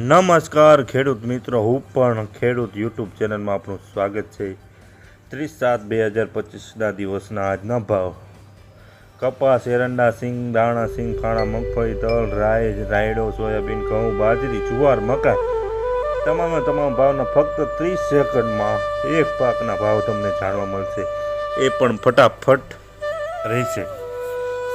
નમસ્કાર ખેડૂત મિત્રો, હું પણ ખેડૂત યુટ્યુબ ચેનલમાં આપનું સ્વાગત છે. ત્રીસ સાત બે હજાર પચીસના દિવસના આજના ભાવ. કપાસ, એરંડા, સિંગ, દાણા, સિંગ, ખાણા, મગફળી, તલ રાય રાયડો, સોયાબીન, ઘઉં, બાજરી, જુવાર, મકાઈ તમામે તમામ ભાવના ફક્ત ત્રીસ સેકન્ડમાં એક પાકના ભાવ તમને જાણવા મળશે. એ પણ ફટાફટ રહેશે.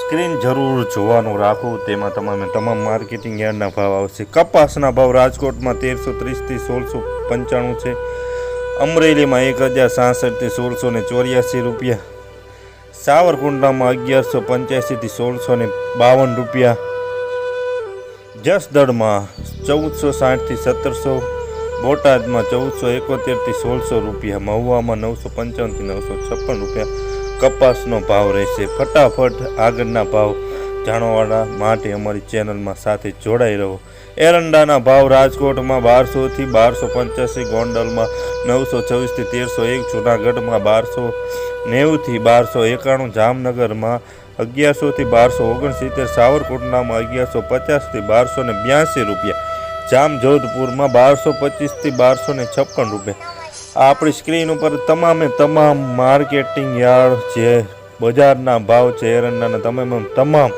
સ્ક્રીન જરૂર જોવાનું રાખું. તેમાં તમામે તમામ માર્કેટિંગ યાર્ડના ભાવ આવશે. કપાસના ભાવ રાજકોટમાં તેરસો ત્રીસથી સોળસો પંચાણું છે. અમરેલીમાં એક હજાર સાસઠથી સોળસો ને ચોર્યાસી રૂપિયા. સાવરકુંડલામાં અગિયારસો પંચ્યાસીથી સોળસો ને બાવન રૂપિયા. જસદળમાં ચૌદસો સાઠથી સત્તરસો. બોટાદમાં ચૌદસો એકોતેરથી સોળસો રૂપિયા. મહુવામાં નવસો પંચાવનથી નવસો છપ્પન રૂપિયા. કપાસનો ભાવ રહેશે. ફટાફટ આગળના ભાવ જાણવાના માટે અમારી ચેનલમાં સાથે જોડાઈ રહો. એરંડાના ભાવ રાજકોટમાં બારસોથી બારસો પંચ્યાસી, ગોંડલમાં નવસો છવ્વીસથી તેરસો એક, જુનાગઢમાં બારસો નેવુંથી બારસો એકાણું, જામનગરમાં અગિયારસોથી બારસો ઓગણસિત્તેર, સાવરકુંડલામાં અગિયારસો પચાસથી બારસો ને બ્યાસી રૂપિયા, જામજોધપુરમાં બારસો પચીસથી બારસો ને છપ્પન રૂપિયા આપણી સ્ક્રીન ઉપર તમામે તમામ માર્કેટિંગ યાર્ડ જે બજારના ભાવ છે, એરંડાના તમામ તમામ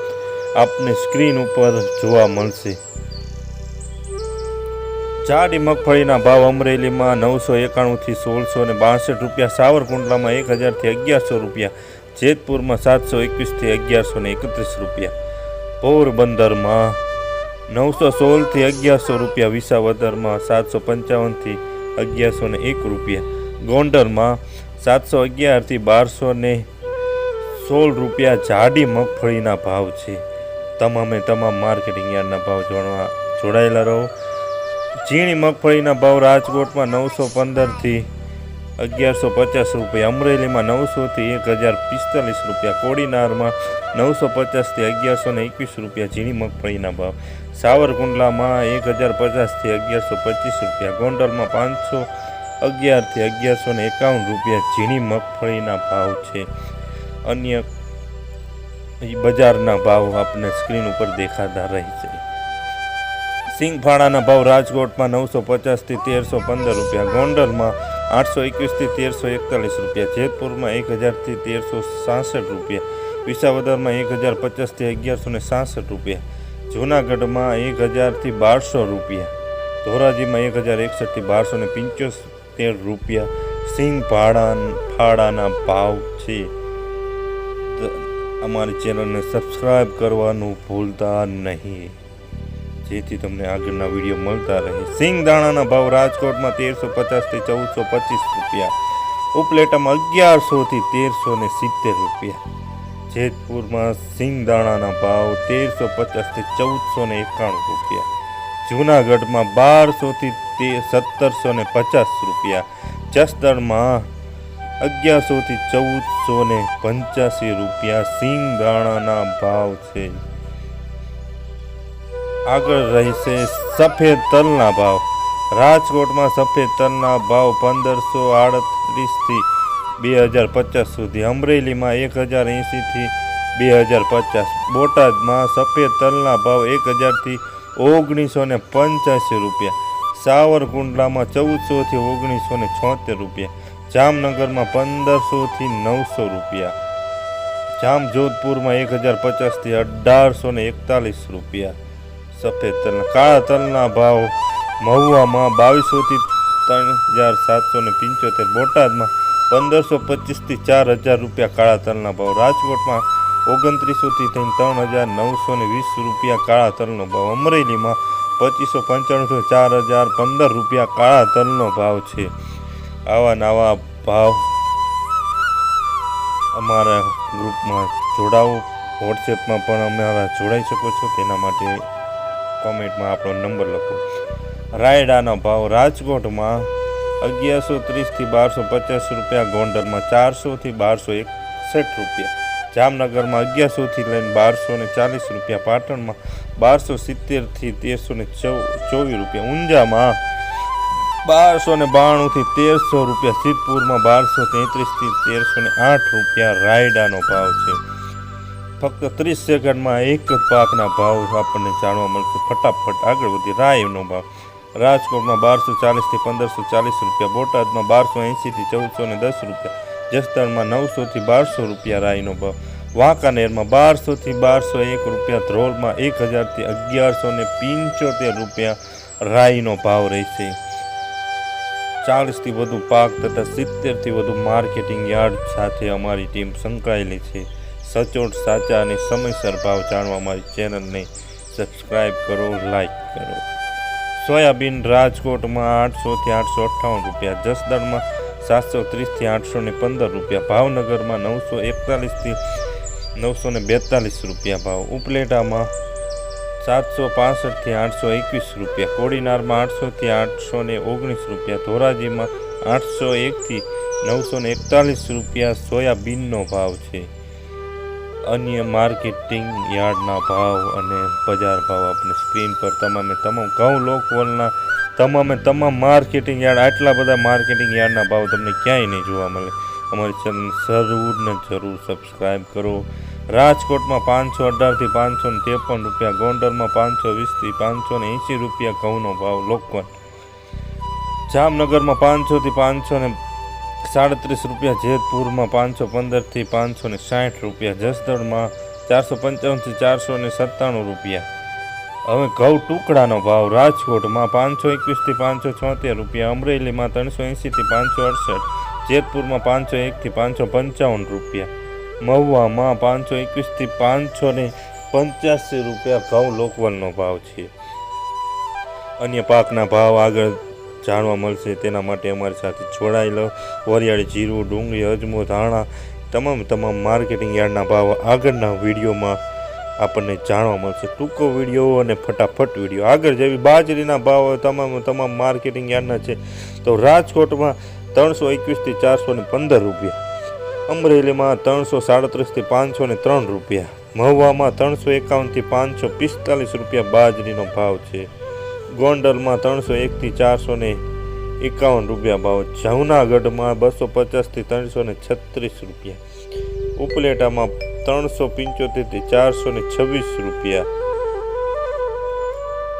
આપની સ્ક્રીન ઉપર જોવા મળશે. જાડી મગફળીના ભાવ અમરેલીમાં નવસો એકાણુંથી સોળસો ને બાસઠ રૂપિયા, સાવરકુંડલામાં એક હજારથી અગિયારસો રૂપિયા, જેતપુરમાં સાતસો એકવીસથી અગિયારસો ને એકત્રીસ રૂપિયા. પોરબંદરમાં નવસો સોળથી અગિયારસો રૂપિયા, વિસાવદરમાં સાતસો પંચાવનથી અગિયારસો ને એક રૂપિયા. ગોંડલમાં સાતસો અગિયારથી બારસો ને સોળ રૂપિયા જાડી મગફળીના ભાવ છે. તમામે તમામ માર્કેટિંગ યાર્ડના ભાવ જાણવા જોડાયેલા રહો. ઝીણી મગફળીના ભાવ રાજકોટમાં નવસો પંદરથી અગિયારસો પચાસ રૂપિયા અમરેલીમાં નવસોથી એક હજાર પિસ્તાલીસ રૂપિયા કોડીનારમાં નવસો પચાસથી અગિયારસો ને એકવીસ રૂપિયા ઝીણી મગફળીના ભાવ. સાવરકુંડલામાં એક હજાર પચાસથી અગિયારસો પચીસ રૂપિયા, ગોંડલમાં પાંચસો અગિયારથી અગિયારસો ને એકાવન રૂપિયા ઝીણી મગફળીના ભાવ છે. અન્ય બજારના ભાવ આપને સ્ક્રીન ઉપર દેખાતા રહે છે. સિંગફાળાના ભાવ રાજકોટમાં નવસો પચાસથી તેરસો પંદર રૂપિયા, ગોંડલમાં આઠસો એકવીસથી તેરસો એકતાલીસ રૂપિયા, જેતપુરમાં એક હજારથી તેરસો સાસઠ રૂપિયા, વિસાવદરમાં એક હજાર પચાસથી અગિયારસો ને સાસઠ રૂપિયા, જૂનાગઢમાં એક હજારથી બારસો રૂપિયા, ધોરાજીમાં એક હજાર એકસઠથી બારસો ને પંચોતેર રૂપિયા સિંગ ભાડા ફાળાના ભાવ છે. અમારી ચેનલને સબસ્ક્રાઈબ કરવાનું ભૂલતા નહીં. જેથી તમને આગળના વીડિયો મળતા રહે. સિંગ દાણાના ભાવ રાજકોટમાં તેરસો પચાસથી ચૌદસો પચીસ રૂપિયા. ઉપલેટામાં અગિયારસોથી તેરસો ને સિત્તેર રૂપિયા. જેતપુરમાં સિંગ દાણાના ભાવ તેરસો પચાસથી ચૌદસો ને એકાણું રૂપિયા. જૂનાગઢમાં બારસોથી તે સત્તરસો ને પચાસ રૂપિયા. જસદણમાં અગિયારસોથી ચૌદસો ને પંચ્યાસી રૂપિયા સિંગ દાણાના ભાવ છે. આગળ રહેશે સફેદ તલના ભાવ. રાજકોટમાં સફેદ તલના ભાવ પંદરસો આડત્રીસથી બે હજાર પચાસ સુધી. અમરેલીમાં એક હજાર એંશીથી બે હજાર પચાસ. બોટાદમાં સફેદ તલના ભાવ એક હજારથી ઓગણીસો ને પંચ્યાસી રૂપિયા. સાવરકુંડલામાં ચૌદસોથી ઓગણીસો ને છોતેર રૂપિયા. જામનગરમાં પંદરસોથી નવસો રૂપિયા. જામજોધપુરમાં એક હજાર પચાસથી અઢારસો ને એકતાલીસ રૂપિયા. સફેદ તલના કાળા તલના ભાવ મહુવામાં બાવીસોથી ત્રણ હજાર સાતસો ને પંચોતેર, બોટાદમાં પંદરસો પચીસથી ચાર હજાર રૂપિયા કાળા તલના ભાવ, રાજકોટમાં ઓગણત્રીસોથી થઈને ત્રણ હજાર નવસો ને વીસ રૂપિયા કાળા તલનો ભાવ, અમરેલીમાં પચીસો પંચાણુંથી ચાર હજાર પંદર રૂપિયા કાળા તલનો ભાવ છે. આવા નવા ભાવ અમારા ગ્રુપમાં જોડાવો, વોટ્સએપમાં પણ અમારા જોડાઈ શકો છો, તેના માટે કોમેન્ટમાં આપણો નંબર લખો. રાયડાનો ભાવ રાજકોટમાં અગિયારસો ત્રીસથી બારસો પચાસ રૂપિયા, ગોંડલમાં ચારસોથી બારસો એકસઠ રૂપિયા, જામનગરમાં અગિયારસોથી લઈને બારસો ને ચાલીસ રૂપિયા, પાટણમાં બારસો સિત્તેરથી તેરસો ને ચોવીસ રૂપિયા, ઊંઝામાં બારસો ને બાણુંથી તેરસો રૂપિયા, સિદ્ધપુરમાં બારસો તેત્રીસથી તેરસો ને આઠ રૂપિયા રાયડાનો ભાવ છે. ફક્ત ત્રીસ સેકન્ડમાં એક પાકના ભાવ આપણને જાણવા મળશે. ફટાફટ આગળ વધી. રાયનો ભાવ. રાજકોટમાં બારસો ચાલીસથી પંદરસો ચાલીસ રૂપિયા. બોટાદમાં બારસો એંશીથી ચૌદસો ને દસ રૂપિયા. જસદણમાં નવસોથી બારસો રૂપિયા રાયનો ભાવ. વાંકાનેરમાં બારસોથી બારસો એક રૂપિયા. ધ્રોલમાં એક હજારથી અગિયારસો ને પંચોતેર રૂપિયા રાયનો ભાવ રહેશે. ચાલીસથી વધુ પાક તથા સિત્તેરથી વધુ માર્કેટિંગ યાર્ડ સાથે અમારી ટીમ સંકળાયેલી છે. સચોટ, સાચા અને સમયસર ભાવ જાણવા મારી ચેનલને સબસ્ક્રાઈબ કરો લાઈક કરો. સોયાબીન રાજકોટમાં આઠસોથી આઠસો અઠ્ઠાવન રૂપિયા, જસદણમાં સાતસો ત્રીસથી આઠસો ને પંદર રૂપિયા, ભાવનગરમાં નવસો એકતાલીસથી નવસો ને બેતાલીસ રૂપિયા ભાવ, ઉપલેટામાં સાતસો પાસઠથી આઠસો એકવીસ રૂપિયા, કોડીનારમાં આઠસોથી આઠસો ને ઓગણીસ રૂપિયા, ધોરાજીમાં આઠસો એકથી નવસો ને એકતાલીસ રૂપિયા સોયાબીનનો ભાવ છે. અન્ય માર્કેટિંગ યાર્ડના ભાવ અને બજાર ભાવ આપણે સ્ક્રીન પર તમામે તમામ ઘઉં લોકવલના તમામે તમામ માર્કેટિંગ યાર્ડ, આટલા બધા માર્કેટિંગ યાર્ડના ભાવ તમને ક્યાંય નહીં જોવા મળે. અમારી ચેનલ જરૂર ને જરૂર સબસ્ક્રાઈબ કરો. રાજકોટમાં પાંચસો અઢારથી પાંચસો ને ત્રેપન રૂપિયા, ગોંડલમાં પાંચસો વીસથી પાંચસો ને એંસી રૂપિયા ઘઉંનો ભાવ લોકવન જામનગરમાં પાંચસોથી પાંચસો ને સાડત્રીસ રૂપિયા જેતપુરમાં પાંચસો પંદરથી પાંચસો ને સાઠ રૂપિયા, જસદણમાં ચારસો પંચાવનથી ચારસો ને સત્તાણું રૂપિયા. હવે ઘઉં ટુકડાનો ભાવ રાજકોટમાં પાંચસો એકવીસથી પાંચસો છોતેર રૂપિયા, અમરેલીમાં ત્રણસો એંશીથી પાંચસો અડસઠ, જેતપુરમાં પાંચસો એકથી પાંચસો પંચાવન રૂપિયા. મહુવામાં પાંચસો એકવીસથી પાંચસો ને પંચ્યાસી રૂપિયા ઘઉં લોકવલનો ભાવ છે. અન્ય પાકના ભાવ આગળ જાણવા મળશે. તેના માટે અમારી સાથે જોડાયેલો વરિયાળી જીરું, ડુંગળી, અજમો, ધાણા, તમામ તમામ માર્કેટિંગ યાર્ડના ભાવ આગળના વિડીયોમાં આપણને જાણવા મળશે. ટૂંકો વીડિયો અને ફટાફટ વીડિયો. આગળ જેવી બાજરીના ભાવ તમામ તમામ માર્કેટિંગ યાર્ડના છે. તો રાજકોટમાં ત્રણસો એકવીસથી ચારસો ને પંદર રૂપિયા. અમરેલીમાં ત્રણસો સાડત્રીસથી પાંચસો ને ત્રણ રૂપિયા. મહુવામાં ત્રણસો એકાવનથી પાંચસો પિસ્તાલીસ રૂપિયા બાજરીનો ભાવ છે. ગોંડલમાં ત્રણસો એકથી ચારસો ને એકાવન રૂપિયા ભાવ. જૂનાગઢમાં બસો પચાસથી ત્રણસો ને છત્રીસ રૂપિયા. ઉપલેટામાં ત્રણસો પંચોતેરથી ચારસો ને છવ્વીસ રૂપિયા.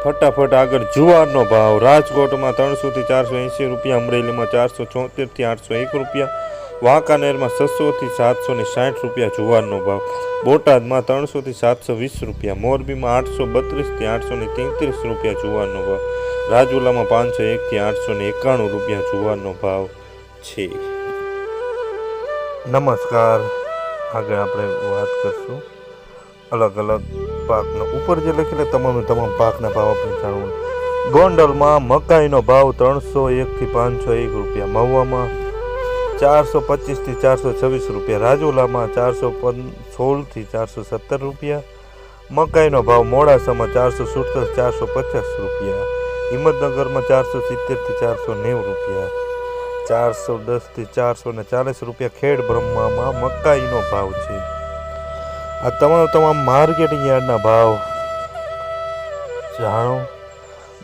ફટાફટ આગળ જુવારનો ભાવ. રાજકોટમાં ત્રણસોથી ચારસો એંસી રૂપિયા, અમરેલીમાં ચારસો ચોતેરથી આઠસો એક રૂપિયા. વાંકાનેરમાં છસોથી સાતસો ને સાઠ રૂપિયા જુવારનો ભાવ. બોટાદમાં ત્રણસોથી સાતસો વીસ રૂપિયા. મોરબીમાં આઠસો બત્રીસથી આઠસો ને તેત્રીસ રૂપિયા જુવારનો ભાવ. રાજુલામાં પાંચસો એકથી આઠસો ને એકાણું રૂપિયા જુવારનો ભાવ છે. નમસ્કાર. આગળ આપણે વાત કરશું. અલગ અલગ પાકનો. ઉપર જે લખેલા તમામ તમામ પાકના ભાવ આપણે જાણવું ગોંડલમાં મકાઈનો ભાવ ત્રણસો એકથી પાંચસો એક રૂપિયા. મહુવામાં ચારસો પચીસથી ચારસો છવ્વીસ રૂપિયા, રાજુલામાં ચારસો પન સોળથી ચારસો સત્તર રૂપિયા, મકાઈનો ભાવ મોડાસામાં ચારસો સુડતાલીસ ચારસો પચાસ રૂપિયા, હિંમતનગરમાં ચારસો સિત્તેરથી ચારસો નેવું રૂપિયા, ચારસો દસથી ચારસો ને ચાલીસ રૂપિયા ખેડ બ્રહ્મામાં મકાઈનો ભાવ છે. આ તમામ તમામ માર્કેટિંગ યાર્ડના ભાવ જાણો.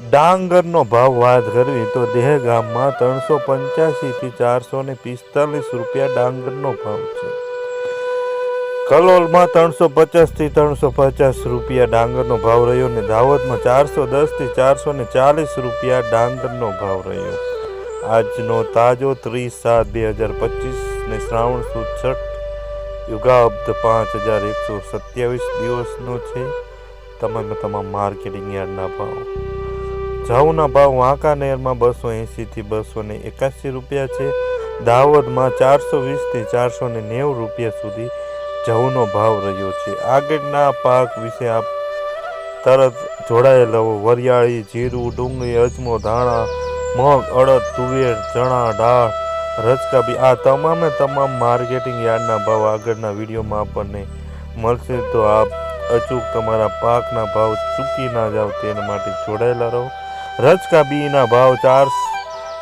ડાંગરનો ભાવ વાત કરવી તો દેહગામમાં ત્રણસો પંચ્યાસીથી ચારસો ને પિસ્તાલીસ રૂપિયા ડાંગરનો ભાવ છે. કલોલમાં ત્રણસો પચાસથી ત્રણસો પચાસ રૂપિયા ડાંગરનો ભાવ રહ્યો ને દાહોદમાં ચારસો દસથી ચારસો ને ચાલીસ રૂપિયા ડાંગરનો ભાવ રહ્યો. આજનો તાજો ત્રીસ સાત બે હજાર પચીસ ને શ્રાવણ સુદ છઠ યુગાબ્દ પાંચ હજાર એકસો સત્યાવીસ દિવસનો છે. તમામ તમામ માર્કેટિંગ યાર્ડના ભાવ જવના ભાવ વાંકાનેરમાં બસો એંશીથી બસો ને એકાસી રૂપિયા છે. દાહોદમાં ચારસો વીસથી ચારસો ને નેવું રૂપિયા સુધી જવનો ભાવ રહ્યો છે. આગળના પાક વિશે આપ તરત જોડાયેલા હો વરિયાળી, જીરું, ડુંગળી, અજમો, ધાણા, મગ, અડદ, તુવેર, ચણા, દાળ રચકા બી, આ તમામે તમામ માર્કેટિંગ યાર્ડના ભાવ આગળના વિડીયોમાં આપણને મળશે. તો આપ અચૂક તમારા પાકના ભાવ ચૂકી ના જાઓ તેના માટે જોડાયેલા રહો. રચકા બીના ભાવ ચાર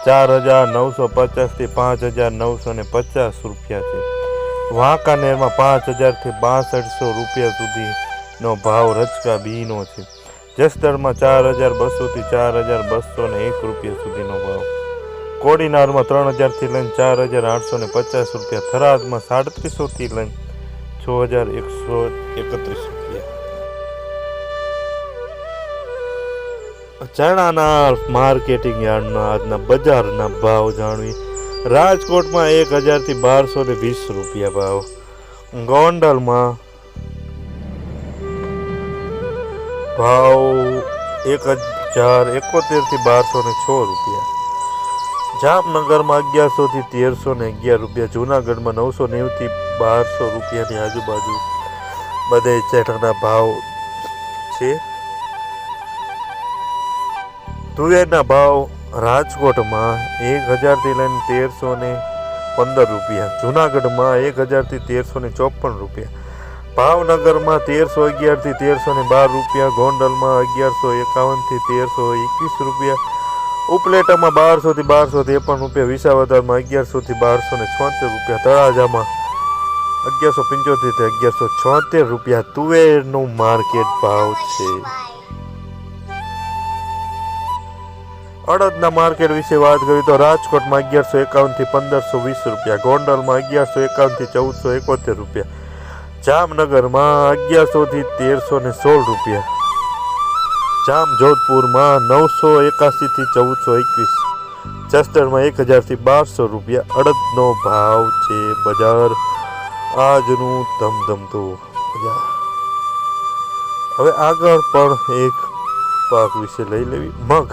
ચાર હજાર નવસો પચાસથી પાંચ હજાર નવસો ને પચાસ રૂપિયા છે. વાંકાનેરમાં પાંચ હજારથી બાસઠસો રૂપિયા સુધીનો ભાવ રચકા બીનો છે. જસદણમાં ચાર હજાર બસોથી ચાર હજાર બસો ને એક રૂપિયા સુધીનો ભાવ. કોડીનારમાં ત્રણ હજારથી લઈને ચાર હજાર આઠસો ને પચાસ રૂપિયા. થરાદમાં સાડત્રીસોથી લઈને છ હજાર એકસો એકત્રીસ રૂપિયા. ચણાના માર્કેટિંગ યાર્ડના આજના બજારના ભાવ જાણવી. રાજકોટમાં એક હજારથી બારસો ને વીસ રૂપિયા ભાવ. ગોંડલમાં ભાવ એક હજાર એકોતેરથી બારસો ને છ રૂપિયા. જામનગરમાં અગિયારસોથી તેરસો ને અગિયાર રૂપિયા. જૂનાગઢમાં નવસો નેવુંથી બારસો રૂપિયાની આજુબાજુ. બધે ચણાના ભાવ છે. તુવેરના ભાવ રાજકોટમાં એક હજારથી લઈને તેરસો ને પંદર રૂપિયા. જુનાગઢમાં એક હજારથી તેરસો ને ચોપન રૂપિયા. ભાવનગરમાં તેરસો અગિયારથી તેરસો ને બાર રૂપિયા. ગોંડલમાં અગિયારસો એકાવનથી તેરસો એકવીસ રૂપિયા. ઉપલેટામાં બારસોથી બારસો ત્રેપન રૂપિયા. વિસાવદરમાં અગિયારસોથી બારસો ને છોતેર રૂપિયા. તળાજામાં અગિયારસો પંચોતેરથી અગિયારસો છોતેર રૂપિયા. તુવેરનું માર્કેટ ભાવ છે. અડદના માર્કેટ વિશે વાત કરીએ તો રાજકોટમાં અગિયારસો એકાવનથી પંદરસો વીસ રૂપિયા, ગોંડલમાં અગિયારસો એકાવનથી ચૌદસો એકોતેર રૂપિયા, જામનગરમાં અગિયારસોથી તેરસો ને સોળ રૂપિયા જામ જોધપુરમાં નવસો એકાસીથી ચૌદસો એકવીસ ચસ્ટરમાં એક હજારથી બારસો રૂપિયા. અડદનો ભાવ છે બજાર આજનું ધમધમતું બજાર. હવે આગળ પણ એક પાક વિશે લઈ લેવી. મગ.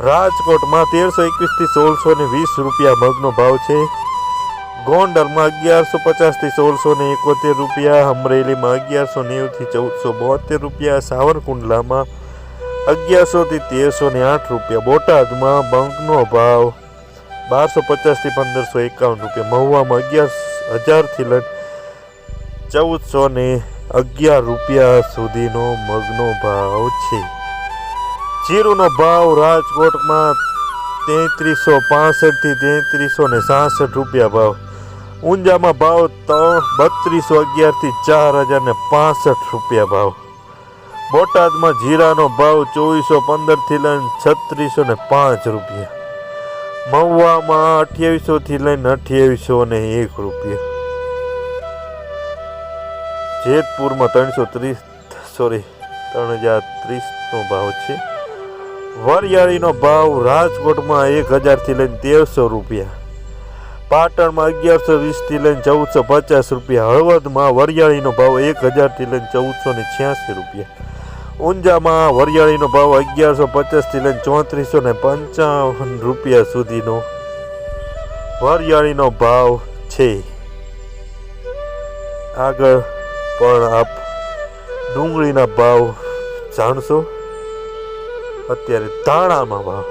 રાજકોટમાં તેરસો એકવીસથી સોળસો ને વીસ રૂપિયા મગનો ભાવ છે. ગોંડલમાં અગિયારસો પચાસથી સોળસો ને એકોતેર રૂપિયા, અમરેલીમાં અગિયારસો નેવુંથી ચૌદસો બોતેર રૂપિયા, સાવરકુંડલામાં અગિયારસોથી તેરસો ને આઠ રૂપિયા, બોટાદમાં બંકનો ભાવ બારસો પચાસથી પંદરસો એકાવન રૂપિયા, મહુવામાં અગિયાર હજારથી લઈને ચૌદસો ને અગિયાર રૂપિયા સુધીનો મગનો ભાવ છે. જીરુનો ભાવ રાજકોટમાં તેત્રીસો પાસઠથી તેત્રીસો ને સાસઠ રૂપિયા ભાવ. ઊંઝામાં ભાવ ત્રણ, બત્રીસો અગિયારથી ચાર હજાર ને પાસઠ રૂપિયા ભાવ. બોટાદમાં જીરાનો ભાવ ચોવીસો પંદરથી લઈને છત્રીસો ને પાંચ રૂપિયા. મહુવામાં અઠ્યાવીસોથી લઈને અઠ્યાવીસો ને એક રૂપિયા. જેતપુરમાં ત્રણસો ત્રીસ સોરી ત્રણ હજાર ત્રીસનો ભાવ છે. વરિયાળીનો ભાવ રાજકોટમાં એક હજારથી લઈને તેરસો રૂપિયા. પાટણમાં અગિયારસો વીસથી લઈને ચૌદસો પચાસ રૂપિયા. હળવદમાં વરિયાળીનો ભાવ એક હજારથી લઈને ચૌદસો ને છ્યાસી રૂપિયા. ઊંઝામાં વરિયાળીનો ભાવ અગિયારસો પચાસથી લઈને ચોત્રીસો ને પંચાવન રૂપિયા સુધીનો વરિયાળીનો ભાવ છે. આગળ પણ આપ ડુંગળીના ભાવ જાણશો? અત્યારે ધાણામાં ભાવ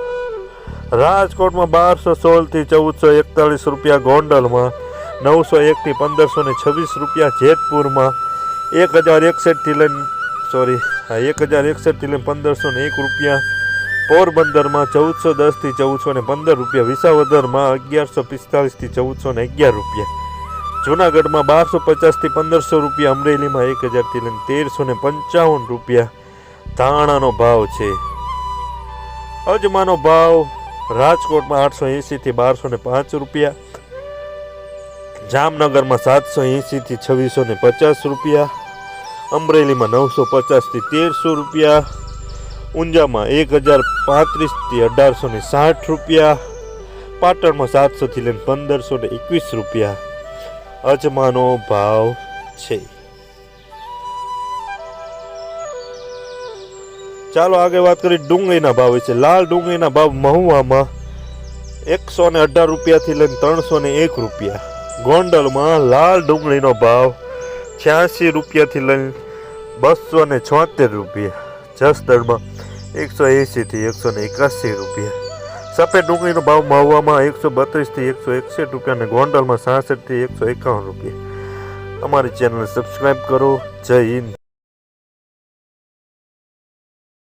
રાજકોટમાં બારસો સોળથી ચૌદસો એકતાલીસ રૂપિયા ગોંડલમાં, નવસો એકથી પંદરસો ને છવ્વીસ રૂપિયા જેતપુરમાં, એક હજાર એકસઠથી લઈને સોરી હા, એક હજાર એકસઠથી લઈને પંદરસો ને એક રૂપિયા પોરબંદરમાં, ચૌદસો દસથી ચૌદસો ને પંદર રૂપિયા, વિસાવદરમાં અગિયારસો પિસ્તાલીસથી ચૌદસો ને અગિયાર રૂપિયા. જુનાગઢમાં બારસો પચાસથી પંદરસો રૂપિયા, અમરેલીમાં એક હજારથી લઈને તેરસો ને પંચાવન રૂપિયા. ધાણાનો ભાવ છે અજમાનો ભાવ રાજકોટમાં આઠસો એંસીથી બારસો ને પાંચ રૂપિયા, જામનગરમાં સાતસો એંસીથી છવ્વીસો ને પચાસ રૂપિયા, અમરેલીમાં નવસો પચાસથી તેરસો રૂપિયા, ઊંઝામાં એક હજાર પાંત્રીસથી અઢારસો ને સાઠ રૂપિયા, પાટણમાં સાતસોથી લઈને પંદરસો ને એકવીસ રૂપિયા અજમાનો ભાવ છે. ચાલો આગળ વાત કરી ડુંગળીના ભાવ વિશે. લાલ ડુંગળીના ભાવ મહુવામાં એકસો ને અઢાર રૂપિયાથી લઈને ત્રણસો ને એક રૂપિયા. ગોંડલમાં લાલ ડુંગળીનો ભાવ છ્યાસી રૂપિયાથી લઈને બસો ને છોતેર રૂપિયા. જસદણમાં એકસો એંસીથી એકસો ને એકાસી રૂપિયા. સફેદ ડુંગળીનો ભાવ મહુવામાં એકસો બત્રીસથી એકસો એકસઠ રૂપિયા અને ગોંડલમાં સાસઠથી એકસો એકાવન રૂપિયા. અમારી ચેનલ સબસ્ક્રાઈબ કરો. જય હિન્દ.